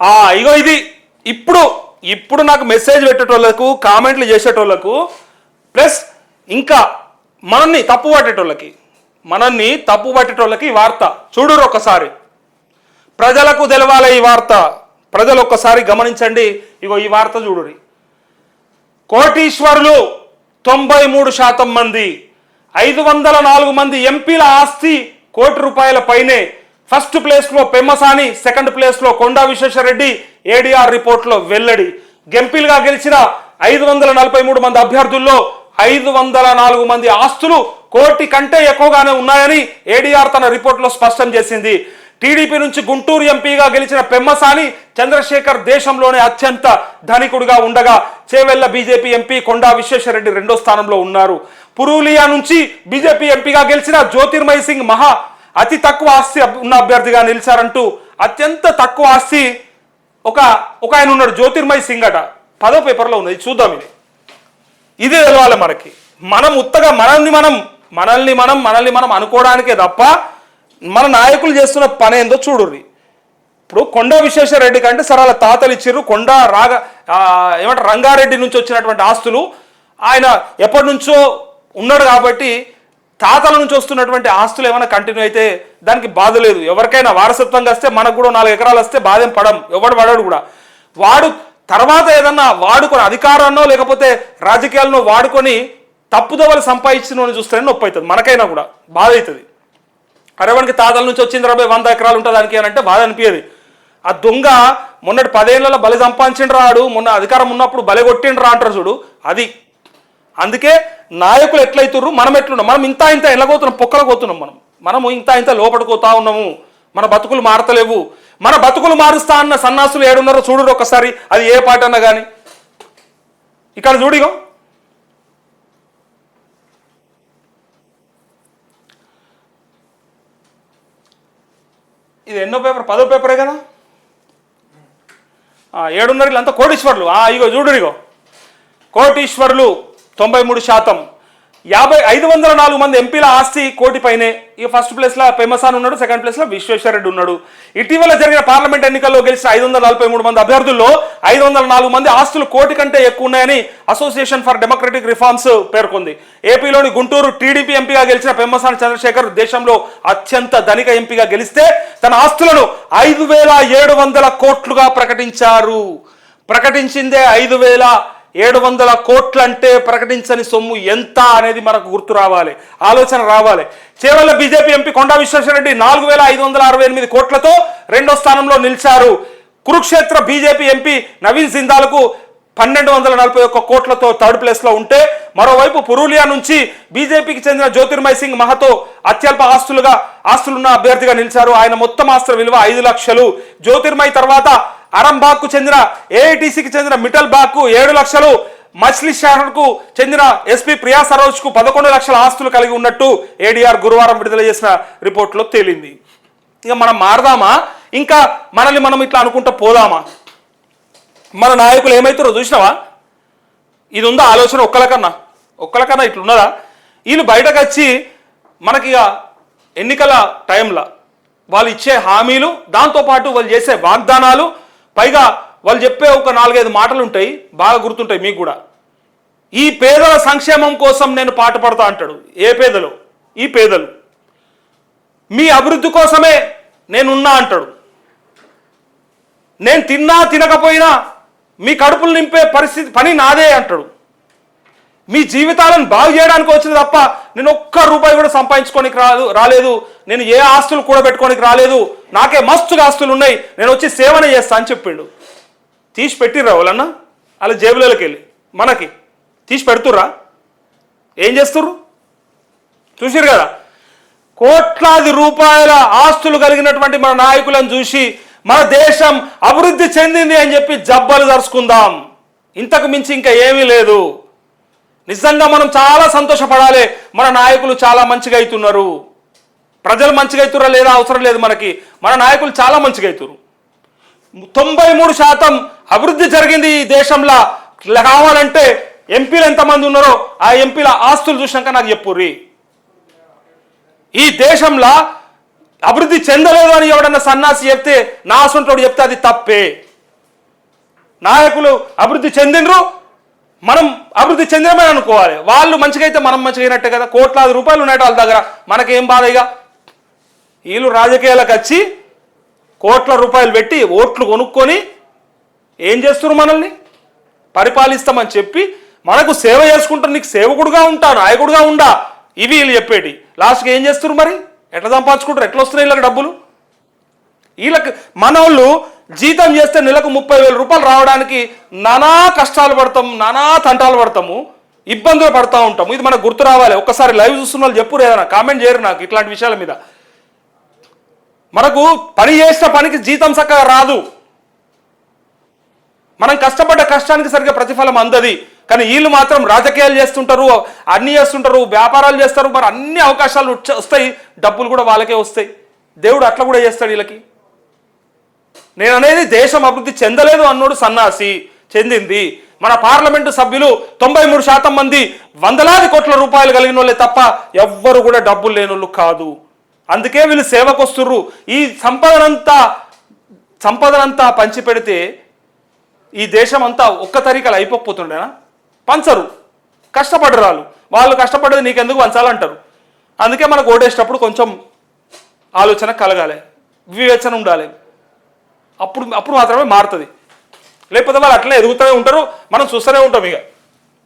ఆ ఇగో ఇది. ఇప్పుడు ఇప్పుడు నాకు మెసేజ్ పెట్టేటోళ్ళకు కామెంట్లు చేసేటోళ్ళకు ప్లస్ ఇంకా మనల్ని తప్పు పట్టేటోళ్ళకి మనల్ని తప్పు పట్టేటోళ్ళకి ఈ వార్త. చూడురు ఒకసారి. ప్రజలకు తెలవాలి ఈ వార్త. ప్రజలు ఒక్కసారి గమనించండి. ఇగో ఈ వార్త చూడురి కోటీశ్వరులు తొంభై మూడు శాతం మంది ఐదు వందల నాలుగు మంది ఎంపీల ఆస్తి కోటి రూపాయల పైనే ఫస్ట్ ప్లేస్లో పెమ్మసాని సెకండ్ ప్లేస్లో కొండా విశ్వేశ్వరరెడ్డి ఏడీఆర్ రిపోర్ట్లో వెల్లడి. గెంపీలుగా గెలిచిన ఐదు వందల నలభై మూడు మంది అభ్యర్థుల్లో ఐదు వందల నాలుగు మంది ఆస్తులు కోటి కంటే ఎక్కువగానే ఉన్నాయని ఏడీఆర్ తన రిపోర్ట్లో స్పష్టం చేసింది. టీడీపీ నుంచి గుంటూరు ఎంపీగా గెలిచిన పెమ్మసాని చంద్రశేఖర్ దేశంలోనే అత్యంత ధనికుడిగా ఉండగా చేవెళ్ళ బీజేపీ ఎంపీ కొండా విశ్వేశ్వరరెడ్డి రెండో స్థానంలో ఉన్నారు. పురూలియా నుంచి బీజేపీ ఎంపీగా గెలిచిన జ్యోతిర్మయ్ సింగ్ మహా అతి తక్కువ ఆస్తి ఉన్న అభ్యర్థిగా నిలిచారంటూ అత్యంత తక్కువ ఆస్తి ఒక ఒక ఆయన ఉన్నాడు జ్యోతిర్మయ్ సింగ్ అట. పదో పేపర్లో ఉంది చూద్దాం ఇది. ఇది తెలవాలి మనకి. మనం ఉత్తగా మనల్ని మనం మనల్ని మనం మనల్ని మనం అనుకోవడానికే తప్ప మన నాయకులు చేస్తున్న పని ఏందో చూడుర్రి. ఇప్పుడు కొండ విశ్వేశ్వరరెడ్డి కంటే సరే వాళ్ళ తాతలు ఇచ్చిర్రు. కొండ రాగ ఏమంటారు రంగారెడ్డి నుంచి వచ్చినటువంటి ఆస్తులు ఆయన ఎప్పటి నుంచో ఉన్నాడు కాబట్టి తాతల నుంచి వస్తున్నటువంటి ఆస్తులు ఏమైనా కంటిన్యూ అయితే దానికి బాధ లేదు. ఎవరికైనా వారసత్వంగా వస్తే మనకు కూడా నాలుగు ఎకరాలు వస్తే బాధేం పడం ఎవడు పడాడు కూడా. వాడు తర్వాత ఏదన్నా వాడుకొని అధికారాన్నో లేకపోతే రాజకీయాలను వాడుకొని తప్పుదోవలు సంపాదించిన చూస్తేనే నొప్పి అవుతుంది. మనకైనా కూడా బాధ అవుతుంది. అరే తాతల నుంచి వచ్చింది రాబోయే వంద ఎకరాలు ఉంటుంది దానికి అని అంటే బాధ అనిపించేది ఆ దొంగ మొన్నటి పదేళ్ళలో బలి సంపాదించిండు రాడు మొన్న అధికారం ఉన్నప్పుడు బలి కొట్టిండ్రా రా అంటారు చూడు. అది అందుకే నాయకులు ఎట్లయితుర్రు? మనం ఎట్లున్నాం? మనం ఇంత ఇంత ఎలాగోతున్నాం పొక్కలగోతున్నాం మనం. మనము ఇంత ఇంత లోపడిపోతా ఉన్నాము. మన బతుకులు మారతలేవు. మన బతుకులు మారుస్తా అన్న సన్నాసులు ఏడున్నారో చూడు ఒకసారి అది ఏ పాట అన్నా కానీ ఇక్కడ చూడిగో ఇది ఎన్నో పేపర్? పదో పేపరే కదా? ఏడున్నర అంతా కోటీశ్వరులు. ఇగో చూడు ఇగో. కోటీశ్వరులు. తొంభై మూడు శాతం. యాభై ఐదు వందల నాలుగు మంది ఎంపీల ఆస్తి కోటి పైనే. ఈ ఫస్ట్ ప్లేస్లో పెమసాన్ ఉన్నాడు సెకండ్ ప్లేస్లో విశ్వేశ్వరరెడ్డి ఉన్నాడు. ఇటీవల జరిగిన పార్లమెంట్ ఎన్నికల్లో గెలిచిన ఐదు వందల నలభై మూడు మంది అభ్యర్థుల్లో ఐదు వందల నాలుగు మంది ఆస్తులు కోటి కంటే ఎక్కువ ఉన్నాయని అసోసియేషన్ ఫర్ డెమోక్రటిక్ రిఫార్మ్స్ పేర్కొంది. ఏపీలోని గుంటూరు టీడీపీ ఎంపీగా గెలిచిన పెమ్మసాని చంద్రశేఖర్ దేశంలో అత్యంత ధనిక ఎంపీగా గెలిస్తే తన ఆస్తులను ఐదు వేల ఏడు వందల కోట్లుగా ప్రకటించారు. ప్రకటించిందే ఐదు వేల ఏడు వందల కోట్లంటే ప్రకటించని సొమ్ము ఎంత అనేది మనకు గుర్తు రావాలి ఆలోచన రావాలి. చేవల్ల బీజేపీ ఎంపీ కొండా విశ్వేశ్వరరెడ్డి నాలుగు వేల ఐదు వందల అరవై ఎనిమిది కోట్లతో రెండో స్థానంలో నిలిచారు. కురుక్షేత్ర బీజేపీ ఎంపీ నవీన్ సింధాలకు పన్నెండు వందల నలభై ఒక్క కోట్లతో థర్డ్ ప్లేస్లో ఉంటే మరోవైపు పురూలియా నుంచి బీజేపీకి చెందిన జ్యోతిర్మయ్ సింగ్ మహతో అత్యల్ప ఆస్తులుగా ఆస్తులున్న అభ్యర్థిగా నిలిచారు. ఆయన మొత్తం ఆస్తుల విలువ ఐదు లక్షలు. జ్యోతిర్మయ్ తర్వాత అరంబాగ్కు చెందిన ఏఐటీసీకి చెందిన మిటల్ బాగ్కు ఏడు లక్షలు మచ్లీ షహర్కు చెందిన ఎస్పీ ప్రియా సరోజ్కు పదకొండు లక్షల ఆస్తులు కలిగి ఉన్నట్టు ఏడీఆర్ గురువారం విడుదల చేసిన రిపోర్ట్లో తేలింది. ఇక మనం మారదామా? ఇంకా మనల్ని మనం ఇట్లా అనుకుంటూ పోదామా? మన నాయకులు ఏమవుతారో చూసినావా? ఇది ఉందా ఆలోచన ఒక్కలకన్నా ఒక్కలకన్నా ఇట్లున్నదా? వీళ్ళు బయటకు వచ్చి మనకి ఇక ఎన్నికల టైంలో వాళ్ళు ఇచ్చే హామీలు దాంతోపాటు వాళ్ళు చేసే వాగ్దానాలు పైగా వాళ్ళు చెప్పే ఒక నాలుగైదు మాటలు ఉంటాయి బాగా గుర్తుంటాయి మీకు కూడా. ఈ పేదల సంక్షేమం కోసం నేను పాటుపడతా అంటాడు. ఏ పేదలు? ఈ పేదలు. మీ అభివృద్ధి కోసమే నేనున్నా అంటాడు. నేను తిన్నా తినకపోయినా మీ కడుపులు నింపే పరిస్థితి పని నాదే అంటాడు. మీ జీవితాలను బాగు చేయడానికి వచ్చింది తప్ప నేను ఒక్క రూపాయి కూడా సంపాదించుకోనికి రాదు రాలేదు. నేను ఏ ఆస్తులు కూడా పెట్టుకోనికి రాలేదు. నాకే మస్తుగా ఆస్తులు ఉన్నాయి నేను వచ్చి సేవనే చేస్తా అని చెప్పిండు. తీసి పెట్టిర్రా వాళ్ళన్న? అలా జేబులకి వెళ్ళి మనకి. తీసి పెడుతుర్రా? ఏం చేస్తుర్రు? చూసిరు కదా? కోట్లాది రూపాయల ఆస్తులు కలిగినటువంటి మన నాయకులను చూసి మన దేశం అభివృద్ధి చెందింది అని చెప్పి జబ్బలు దరుచుకుందాం ఇంతకు మించి ఇంకా ఏమీ లేదు. నిజంగా మనం చాలా సంతోషపడాలి. మన నాయకులు చాలా మంచిగా అవుతున్నారు. ప్రజలు మంచిగా అవుతురా లేదా అవసరం లేదు మనకి. మన నాయకులు చాలా మంచిగా అవుతున్నారు తొంభై మూడు శాతం అభివృద్ధి జరిగింది ఈ దేశంలో. కావాలంటే ఎంపీలు ఎంతమంది ఉన్నారో ఆ ఎంపీల ఆస్తులు చూసినాక నాకు చెప్పుర్రి. ఈ దేశంలో అభివృద్ధి చెందలేదు అని ఎవడన్నా సన్నాసి చెప్తే నా అసంటోడు చెప్తే అది తప్పే. నాయకులు అభివృద్ధి చెందినరు మనం అభివృద్ధి చెందినమే అనుకోవాలి. వాళ్ళు మంచిగా అయితే మనం మంచిగా అయినట్టే కదా. కోట్లాది రూపాయలు ఉన్నాయి వాళ్ళ దగ్గర. మనకేం బాధ ఇక వీళ్ళు రాజకీయాలకు వచ్చి కోట్ల రూపాయలు పెట్టి ఓట్లు కొనుక్కొని ఏం చేస్తున్నారు మనల్ని? పరిపాలిస్తామని చెప్పి మనకు సేవ చేసుకుంటారు. నీకు సేవకుడుగా ఉంటా నాయకుడుగా ఉండా. ఇవి వీళ్ళు చెప్పేటి. లాస్ట్కి ఏం చేస్తున్నారు మరి? ఎట్లా సంపాదించుకుంటారు? ఎట్లా వస్తున్నాయి వీళ్ళకి డబ్బులు? వీళ్ళకి మన వాళ్ళు జీతం చేస్తే నెలకు ముప్పై వేల రూపాయలు రావడానికి నానా కష్టాలు పడతాం నానా తంటాలు పడతాము ఇబ్బందులు పడతా ఉంటాము. ఇది మనకు గుర్తు రావాలి. ఒక్కసారి లైవ్ చూస్తున్న వాళ్ళు చెప్పు ఏదైనా కామెంట్ చేయరు నాకు ఇట్లాంటి విషయాల మీద. మనకు పని చేసిన పనికి జీతం చక్కగా రాదు. మనం కష్టపడ్డ కష్టానికి సరిగ్గా ప్రతిఫలం అందది. కానీ వీళ్ళు మాత్రం రాజకీయాలు చేస్తుంటారు అన్ని చేస్తుంటారు వ్యాపారాలు చేస్తారు మరి అన్ని అవకాశాలు వస్తాయి. డబ్బులు కూడా వాళ్ళకే వస్తాయి. దేవుడు అట్లా కూడా చేస్తాడు వీళ్ళకి. నేను అనేది దేశం అభివృద్ధి చెందలేదు అన్నోడు సన్నాసి చెందింది. మన పార్లమెంటు సభ్యులు తొంభై మూడు శాతం మంది వందలాది కోట్ల రూపాయలు కలిగిన వాళ్ళే తప్ప ఎవ్వరు కూడా డబ్బులు లేనోళ్ళు కాదు. అందుకే వీళ్ళు సేవకొస్తుర్రు. ఈ సంపదనంతా సంపదనంతా పంచిపెడితే ఈ దేశం అంతా ఒక్క తరీకలు అయిపోతుండేనా పంచరు. కష్టపడరాలు వాళ్ళు కష్టపడేది నీకెందుకు పంచాలంటారు? అందుకే మనకు ఓటేసేటప్పుడు కొంచెం ఆలోచన కలగాలి. వివేచన ఉండాలి. అప్పుడు అప్పుడు మాత్రమే మారుతుంది. లేకపోతే వాళ్ళు అట్లనే ఎదుగుతూనే ఉంటారు. మనం చూస్తూనే ఉంటాం ఇక.